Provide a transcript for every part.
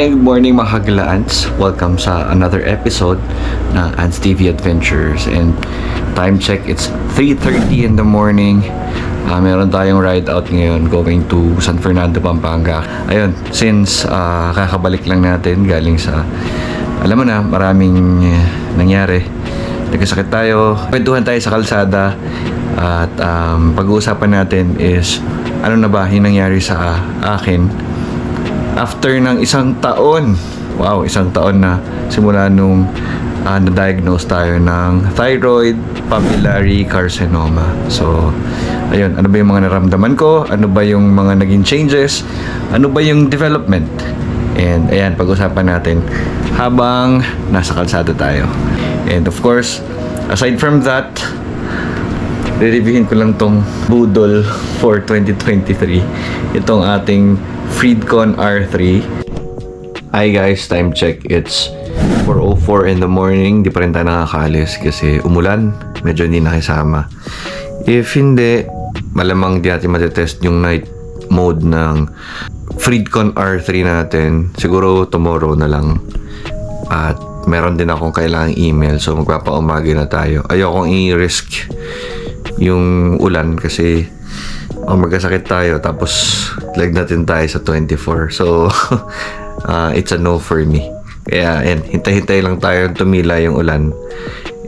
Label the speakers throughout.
Speaker 1: Hi, good morning mga kagalaans. Welcome sa another episode ng Ants TV Adventures. And time check, it's 3.30 in the morning. Ah, meron tayong ride out ngayon going to San Fernando, Pampanga. Ayun, since ah, kakabalik lang natin galing sa, alam mo na, maraming nangyari. Nagkasakit tayo, kwentuhan tayo sa kalsada. At um, pag-uusapan natin is ano na ba yung nangyari sa akin after ng isang taon, wow, isang taon na simula nung ah, na-diagnose tayo ng thyroid papillary carcinoma. So, ayun, ano ba yung mga naramdaman ko? Ano ba yung mga naging changes? Ano ba yung development? And ayan, pag-usapan natin habang nasa kalsada tayo. And of course, aside from that, re-reviewin ko lang tong Budol for 2023. Itong ating Freedcon R3. Hi guys, time check. It's 4.04 in the morning. Di pa rin tayo nakakalis kasi umulan. Medyo hindi nakisama. If hindi, malamang di natin matetest yung night mode ng Freedcon R3 natin. Siguro tomorrow na lang. At meron din akong kailangang email. So magpapaumagi na tayo. Ayokong i-risk yung ulan kasi oh, magkasakit tayo tapos lag natin tayo sa 24 so uh, it's a no for me. Kaya and hintay-hintay lang tayo tumila yung ulan.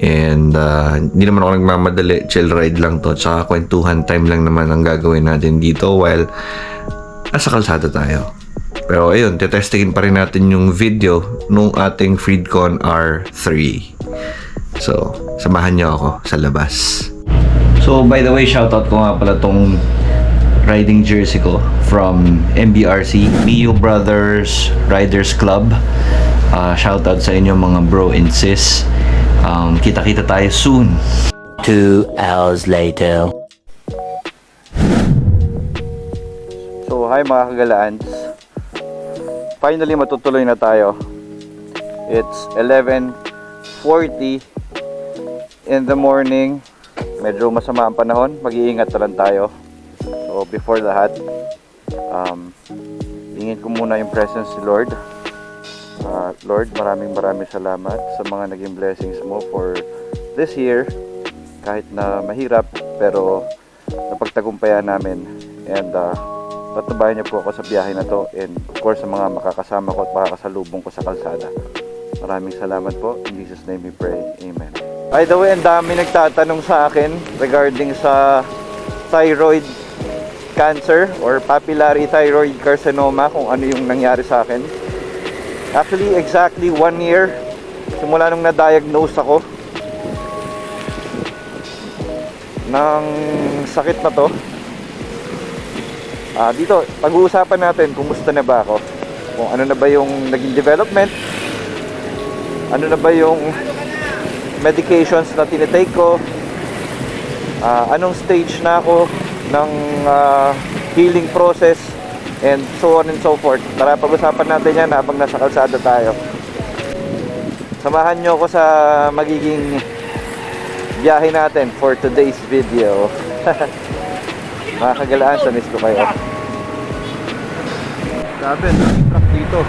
Speaker 1: And uh, hindi naman ako nagmamadali chill ride lang to. Tsaka kwentuhan time lang naman ang gagawin natin dito while nasa kalsada tayo. Pero ayun, tetestingin pa rin natin yung video nung ating Freedcon R3 so samahan niyo ako sa labas. So, by the way, shoutout ko nga pala tong riding jersey ko from MBRC, Mio Brothers Riders Club. Uh, shoutout sa inyo mga bro and sis. Um, kita-kita tayo soon.
Speaker 2: Two hours later.
Speaker 1: So, hi mga kagalaans. Finally, matutuloy na tayo. It's 11.40 in the morning. Medyo masama ang panahon. Mag-iingat na lang tayo. So, before lahat, um, ingin ko muna yung presence ni Lord. Uh, Lord, maraming maraming salamat sa mga naging blessings mo for this year. Kahit na mahirap, pero napagtagumpayan namin. And uh, patubayan niyo po ako sa biyahe na to. And of course, sa mga makakasama ko at makakasalubong ko sa kalsada. Maraming salamat po. In Jesus' name we pray. Amen. By the way, ang dami nagtatanong sa akin regarding sa thyroid cancer or papillary thyroid carcinoma kung ano yung nangyari sa akin. Actually, exactly one year simula nung na-diagnose ako ng sakit na to. Ah, dito, pag-uusapan natin kumusta na ba ako. Kung ano na ba yung naging development. Ano na ba yung medications na tinitake ko. Ah, anong stage na ako ng ah, healing process and so on and so forth. Tara, pag-usapan natin yan habang nasa kalsada tayo. Samahan nyo ako sa magiging biyahe natin for today's video. Mga kagalaan, sa ko kayo. Grabe, truck dito.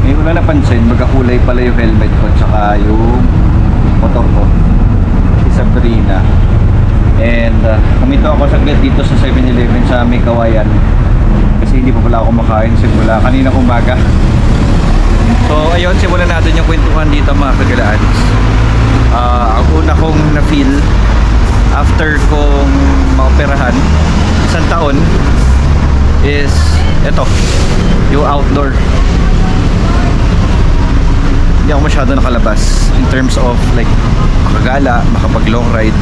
Speaker 1: Ngayon ko na napansin, magkakulay pala yung helmet ko tsaka yung motor ko. Si Sabrina. And uh, kumito ako saglit dito sa 7-Eleven sa may kawayan. Kasi hindi pa pala ako makain simula kanina umaga. So ayun, simulan natin yung kwentuhan dito mga kagalaan. Ah, ang una kong na-feel after kong maoperahan isang taon is ito, yung outdoor hindi ako masyado nakalabas in terms of like makagala, makapag long ride.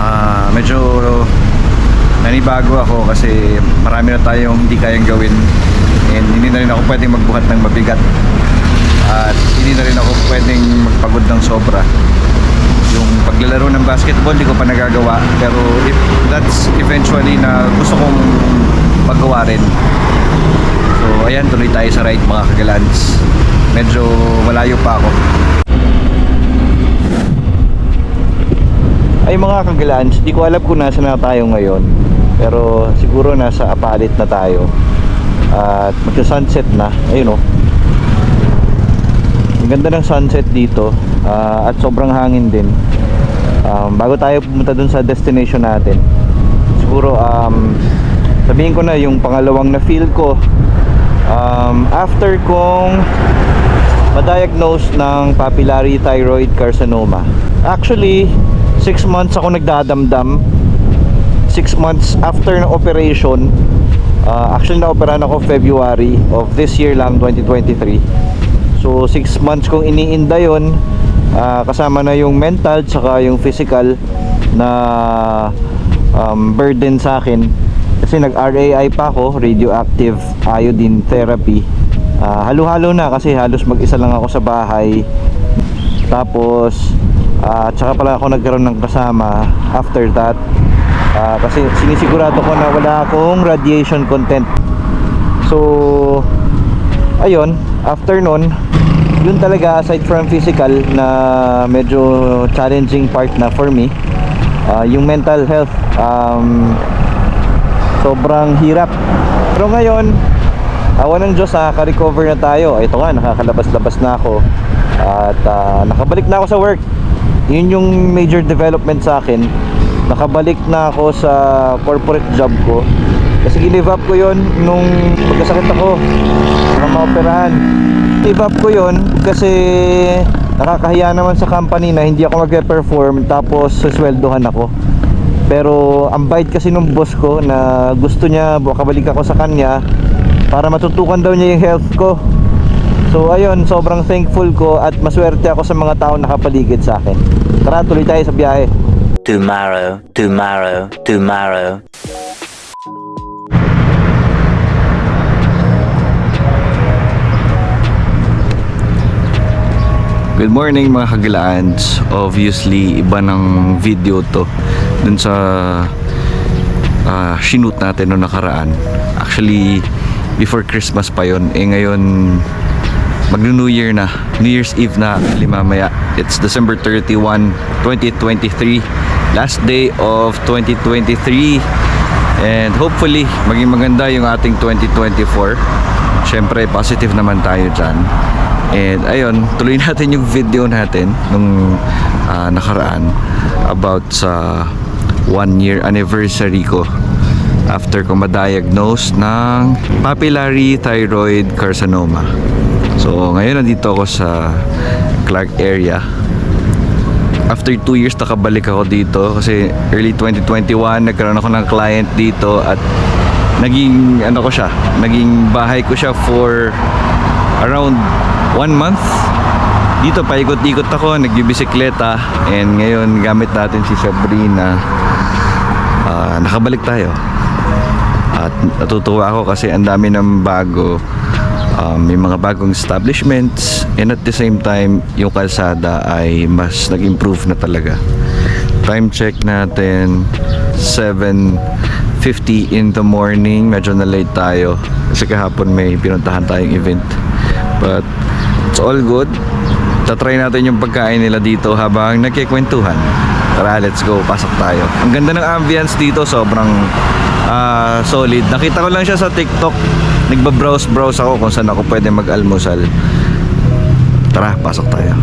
Speaker 1: Ah medyo nanibago ako kasi marami na tayong hindi kayang gawin and hindi na rin ako pwedeng magbuhat ng mabigat. At hindi na rin ako pwedeng magpagod ng sobra. Yung paglalaro ng basketball hindi ko pa nagagawa. Pero if that's eventually na gusto kong paggawa rin. So ayan tuloy tayo sa ride mga kagalans medyo malayo pa ako Ay mga kagalaans, di ko alam kung nasa na tayo ngayon. Pero siguro nasa Apalit na tayo. At magsa-sunset na. Ayun oh. Ang ganda ng sunset dito. ah, at sobrang hangin din. Um, bago tayo pumunta dun sa destination natin. Siguro um, sabihin ko na yung pangalawang na feel ko um, after kong ma-diagnose ng papillary thyroid carcinoma. Actually, 6 months ako nagdadamdam. 6 months after ng operation, uh, actually na-operahan ako February of this year lang, 2023. So, 6 months kong iniinda yun, ah, kasama na yung mental, tsaka yung physical na um, burden sa akin. Kasi nag-RAI pa ako, radioactive iodine therapy. Ah, halo-halo na kasi halos mag-isa lang ako sa bahay. Tapos, ah, tsaka pala ako nagkaroon ng kasama after that. Ah, kasi sinisigurado ko na wala akong radiation content. So, ayun, after nun, yun talaga aside from physical na medyo challenging part na for me, ah, yung mental health, um, sobrang hirap. Pero ngayon, awa ng Diyos, nakaka-recover na tayo. Ito nga, nakakalabas-labas na ako. At ah, nakabalik na ako sa work. Yun yung major development sa akin. Nakabalik na ako sa corporate job ko. Kasi give up ko yon nung pagkasakit ako. Nung maoperahan. Give up ko yon kasi nakakahiya naman sa company na hindi ako magpe-perform tapos susweldohan ako. Pero ang bait kasi nung boss ko na gusto niya makabalik ako sa kanya para matutukan daw niya yung health ko. So ayun, sobrang thankful ko at maswerte ako sa mga tao nakapaligid sa akin. Tara, tuloy tayo sa biyahe.
Speaker 2: Tomorrow, tomorrow, tomorrow.
Speaker 1: Good morning mga kagilaans. Obviously, iba ng video to Dun sa ah, Shoot natin noong nakaraan. Actually, before Christmas pa yon Eh ngayon, magno New Year na. New Year's Eve na actually mamaya. It's December 31, 2023 Last day of 2023 And hopefully, maging maganda yung ating 2024 Siyempre, positive naman tayo dyan And ayun, tuloy natin yung video natin nung ah, nakaraan about sa one year anniversary ko after ko ma-diagnose ng papillary thyroid carcinoma. So ngayon nandito ako sa Clark area. After 2 years nakabalik ako dito kasi early 2021 nagkaroon ako ng client dito at naging ano ko siya, naging bahay ko siya for around one month. Dito paikot-ikot ako nagbibisikleta. And ngayon gamit natin si Sabrina. Ah, nakabalik tayo. At natutuwa ako kasi ang dami ng bago. Um, may mga bagong establishments. And at the same time yung kalsada ay mas nag-improve na talaga. Time check natin 7.50 in the morning. Medyo na late tayo. Kasi kahapon may pinuntahan tayong event. But it's all good. Tatry natin yung pagkain nila dito habang nagkikwentuhan. Tara let's go. Pasok tayo. Ang ganda ng ambience dito. Sobrang ah, solid. Nakita ko lang siya sa tiktok. Nagbabrowse browse ako kung saan ako pwede mag almusal tara pasok tayo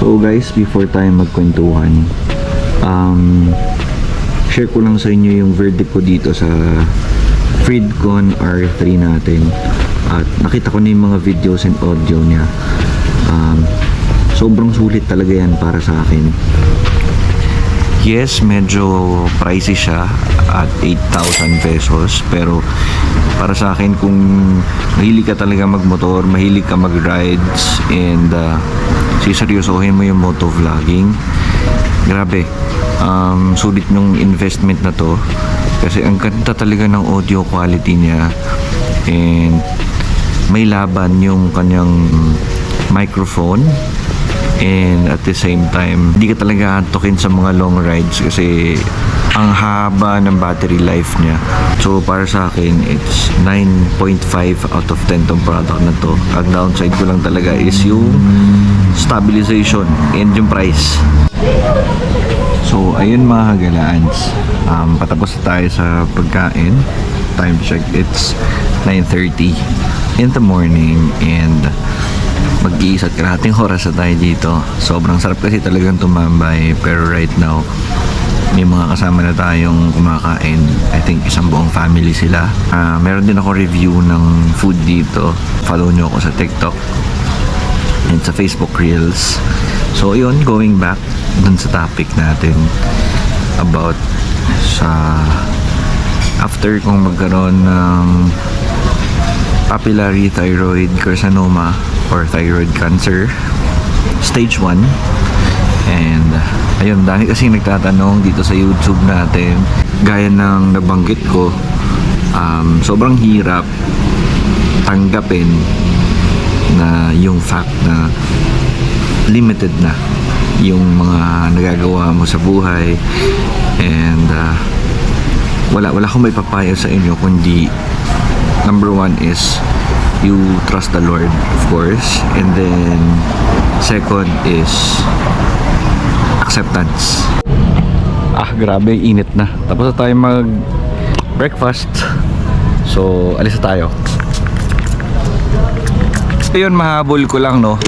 Speaker 1: So guys, before tayo magkwentuhan, um, share ko lang sa inyo yung verdict ko dito sa Freedcon R3 natin. At nakita ko na yung mga videos and audio niya. Um, sobrang sulit talaga yan para sa akin. Yes, medyo pricey siya at 8,000 pesos. Pero para sa akin, kung mahilig ka talaga magmotor, mahilig ka mag-rides, and uh, siseryosohin mo yung motovlogging, grabe. Um, sulit yung investment na to. Kasi ang ganda talaga ng audio quality niya. And may laban yung kanyang microphone and at the same time hindi ka talaga antokin sa mga long rides kasi ang haba ng battery life niya so para sa akin it's 9.5 out of 10 tong product na to ang downside ko lang talaga is yung stabilization and yung price So, ayun mga kagalaans. Um, patapos tayo sa pagkain. Time check, it's 9.30 in the morning and mag-iisat karating oras na tayo dito. Sobrang sarap kasi talagang tumambay. Pero right now, may mga kasama na tayong kumakain. I think isang buong family sila. Ah, meron din ako review ng food dito. Follow nyo ako sa TikTok and sa Facebook Reels. So, yun, going back dun sa topic natin about sa after kong magkaroon ng papillary thyroid carcinoma or thyroid cancer stage 1 and ayun dahil kasi nagtatanong dito sa YouTube natin gaya ng nabanggit ko um, sobrang hirap tanggapin na yung fact na limited na yung mga nagagawa mo sa buhay. And uh, wala wala akong may papayo sa inyo kundi number one is you trust the Lord of course. And then second is acceptance. Ah grabe init na. Tapos na tayo mag breakfast so alis na tayo. Yun mahabol ko lang no?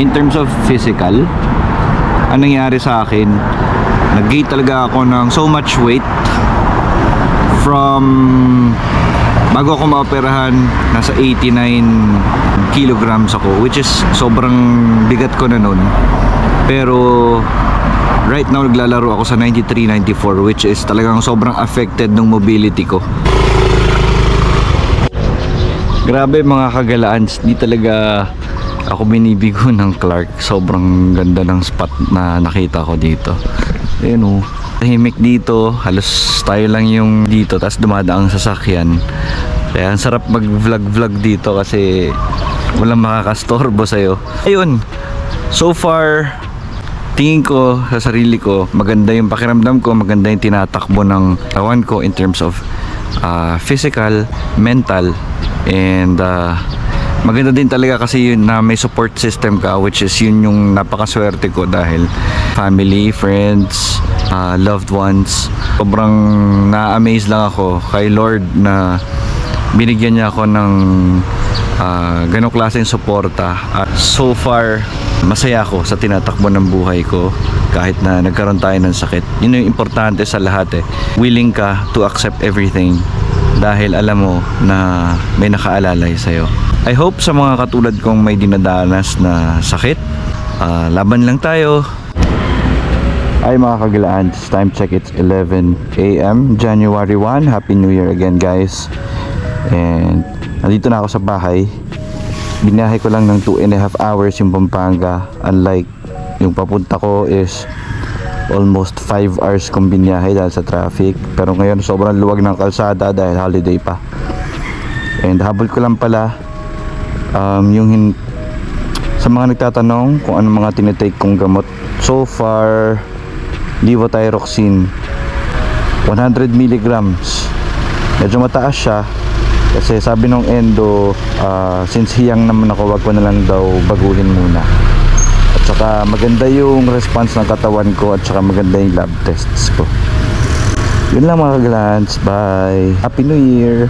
Speaker 1: In terms of physical ang nangyari sa akin nag-gain talaga ako ng so much weight from bago ako maoperahan nasa 89 kilograms ako which is sobrang bigat ko na nun pero right now naglalaro ako sa 93 94 which is talagang sobrang affected ng mobility ko Grabe mga kagalaans, di talaga ako binibigo ng Clark. Sobrang ganda ng spot na nakita ko dito. Ayun oh. Tahimik dito, halos tayo lang yung dito, tapos dumadaang sasakyan. Kaya ang sarap mag-vlog-vlog dito kasi walang makakastorbo sa'yo. Ayun, so far, tingin ko sa sarili ko, maganda yung pakiramdam ko, maganda yung tinatakbo ng kawan ko in terms of uh, physical, mental, and uh, maganda din talaga kasi yun na may support system ka which is yun yung napakaswerte ko dahil family, friends, uh, loved ones. Sobrang na-amaze lang ako kay Lord na binigyan niya ako ng uh, ganong klaseng suporta. At so far masaya ako sa tinatakbo ng buhay ko kahit na nagkaroon tayo ng sakit. Yun yung importante sa lahat eh. Willing ka to accept everything dahil alam mo na may nakaalalay sa'yo I hope sa mga katulad kong may dinadanas na sakit ah, laban lang tayo. Ay mga kagilaan, time check it's 11 a.m. January 1 Happy New Year again guys. And nandito na ako sa bahay. Binahe ko lang ng 2 and a half hours yung Pampanga. Unlike yung papunta ko is almost 5 hours kong binahe dahil sa traffic. Pero ngayon sobrang luwag ng kalsada dahil holiday pa. And habol ko lang pala um, yung hin- sa mga nagtatanong kung ano mga tinitake kong gamot so far levothyroxine 100 milligrams. Medyo mataas siya kasi sabi nung endo ah, since hiyang naman ako wag ko na lang daw baguhin muna. At saka maganda yung response ng katawan ko at saka maganda yung lab tests ko. Yun lang mga glance bye! Happy new year